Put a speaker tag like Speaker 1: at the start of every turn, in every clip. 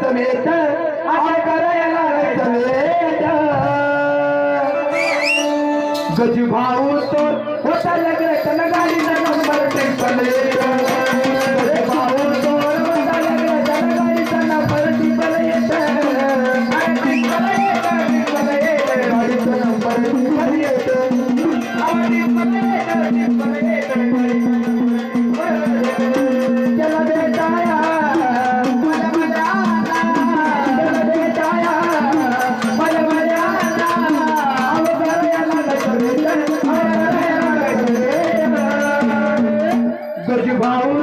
Speaker 1: समेत करायला समेत गजू भाऊ तो होता लग्न गाडी नंबर समेत বাউল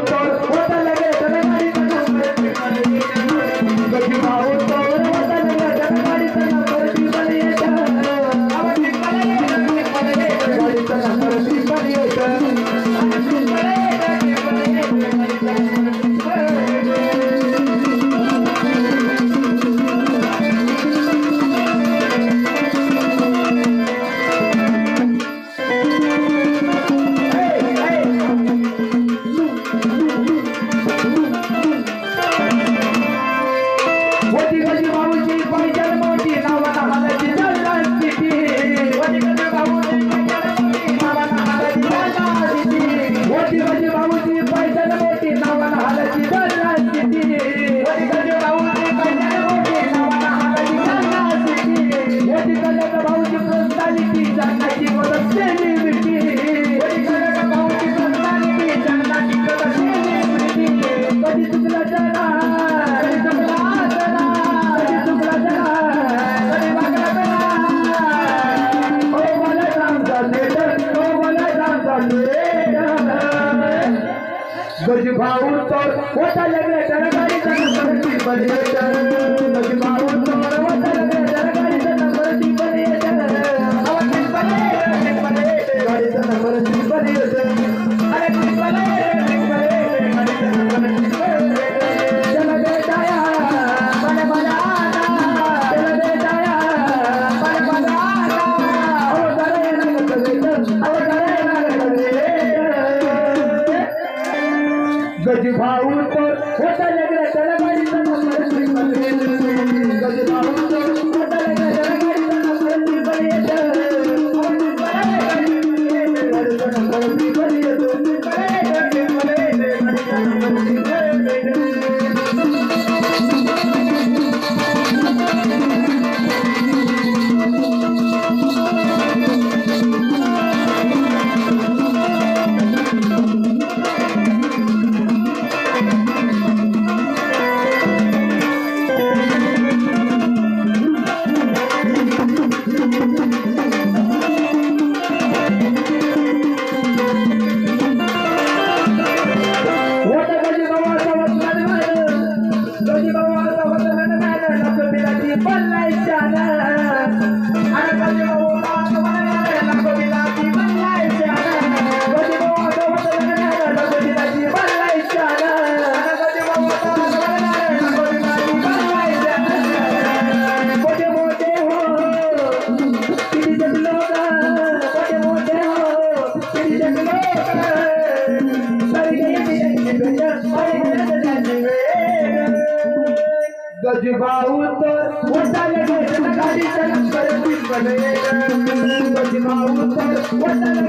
Speaker 1: गज भाऊ तर मोठा लग्न जनकारी जनसंस्कृती बदलत गज भाऊ तर ¡Vamos! ¡Vamos! गजबाऊत उठल जनगाडी चल करती बने गजबाऊत उठल